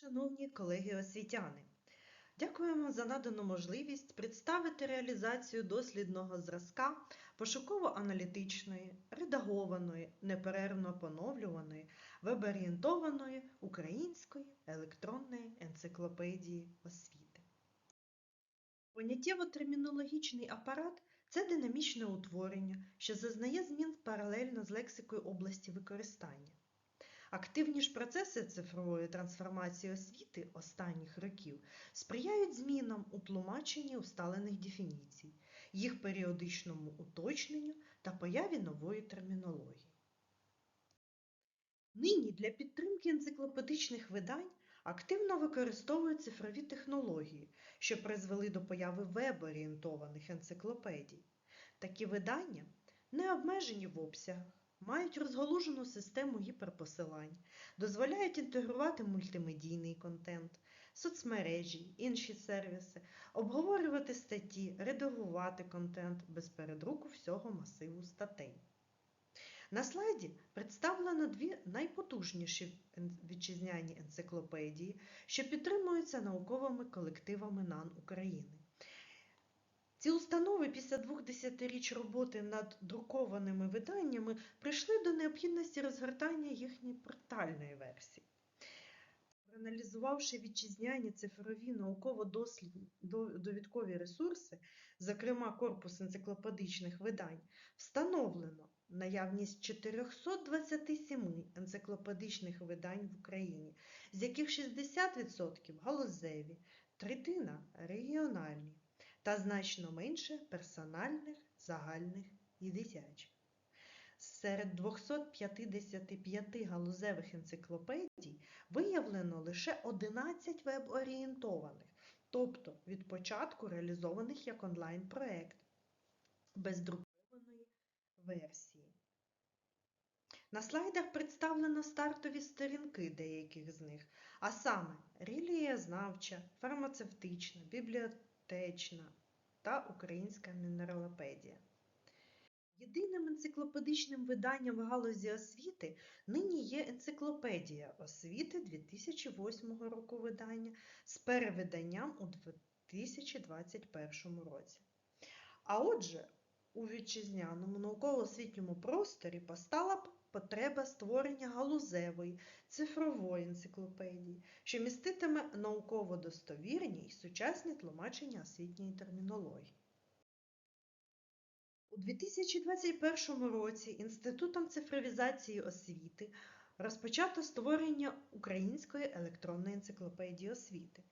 Шановні колеги освітяни, дякуємо за надану можливість представити реалізацію дослідного зразка пошуково-аналітичної, редагованої, неперервно поновлюваної, веб-орієнтованої української електронної енциклопедії освіти. Поняттєво-термінологічний апарат це динамічне утворення, що зазнає змін паралельно з лексикою області використання. Активні ж процеси цифрової трансформації освіти останніх років сприяють змінам у тлумаченні усталених дефініцій, їх періодичному уточненню та появі нової термінології. Нині для підтримки енциклопедичних видань активно використовують цифрові технології, що призвели до появи веб-орієнтованих енциклопедій. Такі видання не обмежені в обсягах, мають розголужену систему гіперпосилань, дозволяють інтегрувати мультимедійний контент, соцмережі, інші сервіси, обговорювати статті, редагувати контент без передруку всього масиву статей. На слайді представлено дві найпотужніші вітчизняні енциклопедії, що підтримуються науковими колективами НАН України. Ці установи після двох десятиріч роботи над друкованими виданнями прийшли до необхідності розгортання їхньої портальної версії. Проаналізувавши вітчизняні цифрові науково-довідкові ресурси, зокрема корпус енциклопедичних видань, встановлено наявність 427 енциклопедичних видань в Україні, з яких 60% галузеві, третина регіональні та значно менше персональних, загальних і дитячих. Серед 255 галузевих енциклопедій виявлено лише 11 веб-орієнтованих, тобто від початку реалізованих як онлайн-проект, без друкованої версії. На слайдах представлено стартові сторінки деяких з них, а саме релієзнавча, фармацевтична, бібліотечна та українська мінералопедія. Єдиним енциклопедичним виданням в галузі освіти нині є енциклопедія освіти 2008 року видання з перевиданням у 2021 році. А отже, у вітчизняному науково-освітньому просторі постала б потреба створення галузевої цифрової енциклопедії, що міститиме науково достовірні й сучасні тлумачення освітньої термінології. У 2021 році Інститутом цифровізації освіти розпочато створення Української електронної енциклопедії освіти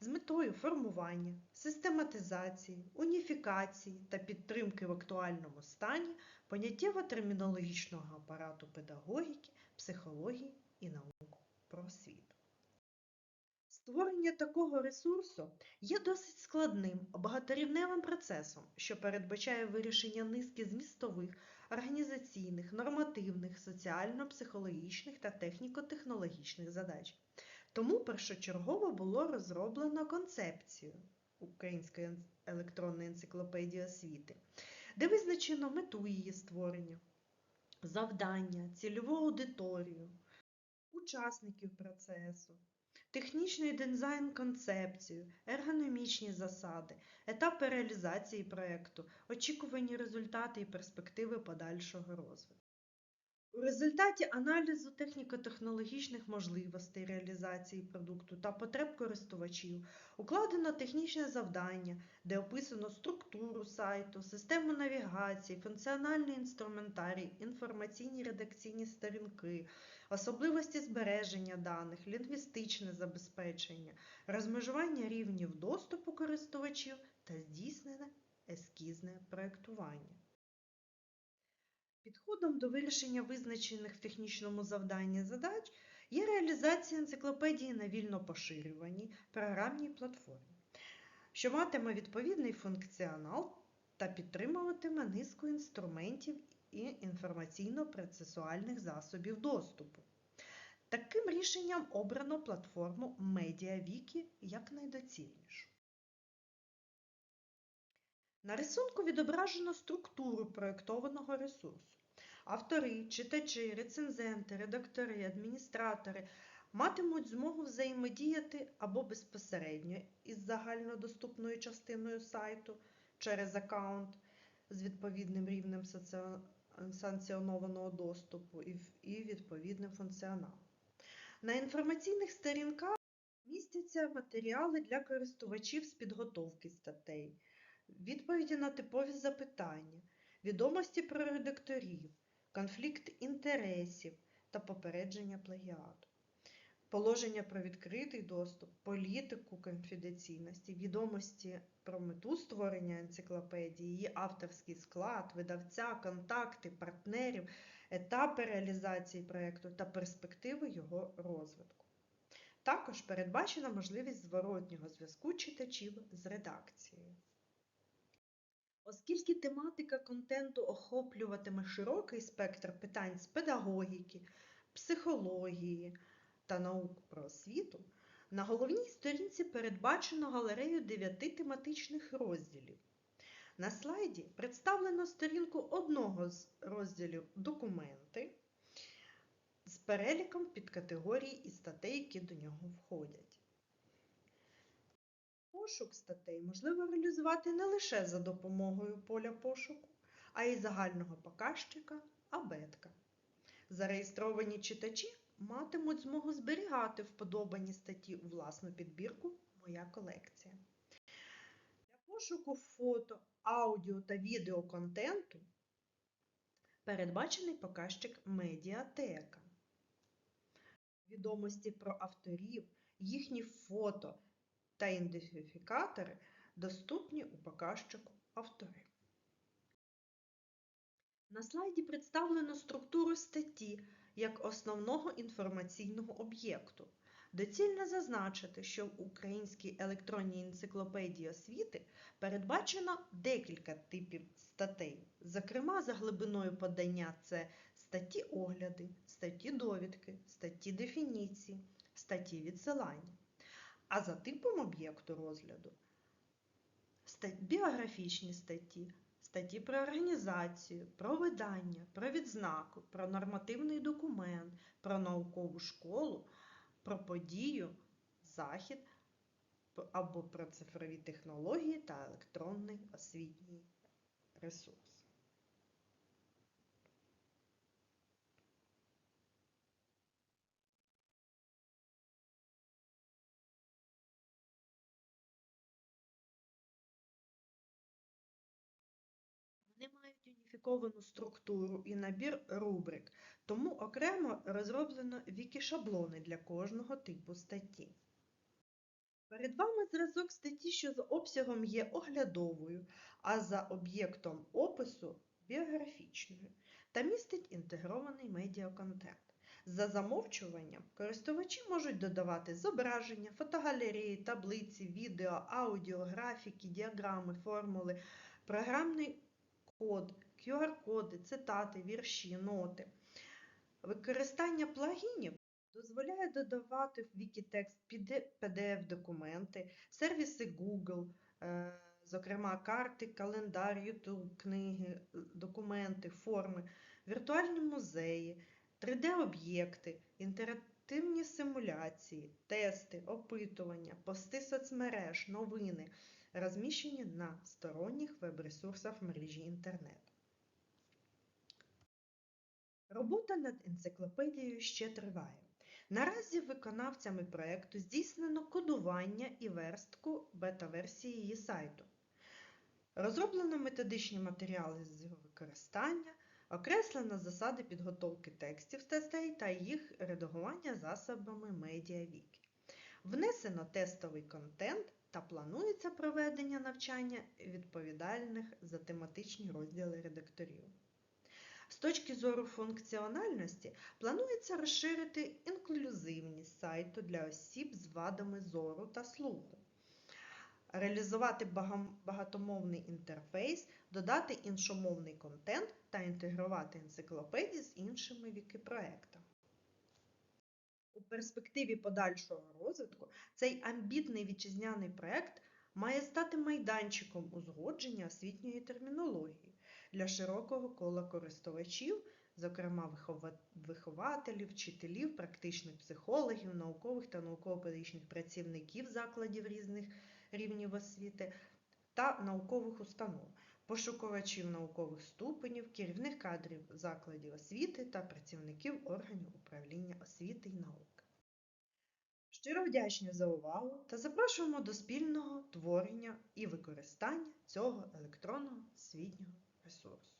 з метою формування, систематизації, уніфікації та підтримки в актуальному стані поняттєво-термінологічного апарату педагогіки, психології і наук про освіту. Створення такого ресурсу є досить складним багаторівневим процесом, що передбачає вирішення низки змістових, організаційних, нормативних, соціально-психологічних та техніко-технологічних задач. Тому першочергово було розроблено концепцію Української електронної енциклопедії освіти, де визначено мету її створення, завдання, цільову аудиторію, учасників процесу, технічний дизайн концепцію, ергономічні засади, етапи реалізації проєкту, очікувані результати і перспективи подальшого розвитку. У результаті аналізу техніко-технологічних можливостей реалізації продукту та потреб користувачів укладено технічне завдання, де описано структуру сайту, систему навігації, функціональний інструментарій, інформаційні редакційні сторінки, особливості збереження даних, лінгвістичне забезпечення, розмежування рівнів доступу користувачів та здійснене ескізне проєктування. Підходом до вирішення визначених в технічному завданні задач є реалізація енциклопедії на вільно поширюваній програмній платформі, що матиме відповідний функціонал та підтримуватиме низку інструментів і інформаційно-процесуальних засобів доступу. Таким рішенням обрано платформу MediaWiki як найдоцільнішу. На рисунку відображено структуру проєктованого ресурсу. Автори, читачі, рецензенти, редактори, адміністратори матимуть змогу взаємодіяти або безпосередньо із загальнодоступною частиною сайту через аккаунт з відповідним рівнем санкціонованого доступу і відповідним функціоналом. На інформаційних сторінках містяться матеріали для користувачів з підготовки статей, відповіді на типові запитання, відомості про редакторів, конфлікт інтересів та попередження плагіату. Положення про відкритий доступ, політику конфіденційності, відомості про мету створення енциклопедії, її авторський склад, видавця, контакти, партнерів, етапи реалізації проєкту та перспективи його розвитку. Також передбачена можливість зворотнього зв'язку читачів з редакцією. Оскільки тематика контенту охоплюватиме широкий спектр питань з педагогіки, психології та наук про освіту, на головній сторінці передбачено галерею дев'яти тематичних розділів. На слайді представлено сторінку одного з розділів документи з переліком підкатегорій і статей, які до нього входять. Пошук статей можливо реалізувати не лише за допомогою поля пошуку, а й загального показчика абетка. Зареєстровані читачі матимуть змогу зберігати вподобані статті у власну підбірку Моя колекція. Для пошуку фото, аудіо та відеоконтенту передбачений показчик Медіатека. Відомості про авторів, їхні фото та ідентифікатори доступні у показчику Автори. На слайді представлено структуру статті як основного інформаційного об'єкту. Доцільно зазначити, що в Українській електронній енциклопедії освіти передбачено декілька типів статей. Зокрема, за глибиною подання це статті огляди, статті довідки, статті дефініції, статті відсилання. А за типом об'єкту розгляду біографічні статті, статті про організацію, про видання, про відзнаку, про нормативний документ, про наукову школу, про подію, захід або про цифрові технології та електронний освітній ресурс. Мають структуру і набір рубрик, тому окремо розроблено вікі-шаблони для кожного типу статті. Перед вами зразок статті, що за обсягом є оглядовою, а за об'єктом опису біографічною та містить інтегрований медіаконтент. За замовчуванням користувачі можуть додавати зображення, фотогалереї, таблиці, відео, аудіо, графіки, діаграми, формули, програмний код, QR-коди, цитати, вірші, ноти. Використання плагінів дозволяє додавати в Wikitext PDF-документи, сервіси Google, е, зокрема карти, календар, YouTube, книги, документи, форми, віртуальні музеї, 3D-об'єкти, інтерактивні симуляції, тести, опитування, пости соцмереж, новини, розміщені на сторонніх веб-ресурсах мережі інтернет. Робота над енциклопедією ще триває. Наразі виконавцями проєкту здійснено кодування і верстку бета-версії її сайту. Розроблено методичні матеріали з його використання, окреслено засади підготовки текстів статей та їх редагування засобами MediaWiki. Внесено тестовий контент та планується проведення навчання відповідальних за тематичні розділи редакторів. З точки зору функціональності планується розширити інклюзивність сайту для осіб з вадами зору та слуху, реалізувати багатомовний інтерфейс, додати іншомовний контент та інтегрувати енциклопедії з іншими вікіпроектами. У перспективі подальшого розвитку цей амбітний вітчизняний проект має стати майданчиком узгодження освітньої термінології для широкого кола користувачів зокрема вихователів, вчителів, практичних психологів, наукових та науково-педагогічних працівників закладів різних рівнів освіти та наукових установ, пошукувачів наукових ступенів, керівних кадрів закладів освіти та працівників органів управління освіти і науки. Щиро вдячні за увагу та запрошуємо до спільного творення і використання цього електронного освітнього ресурсу.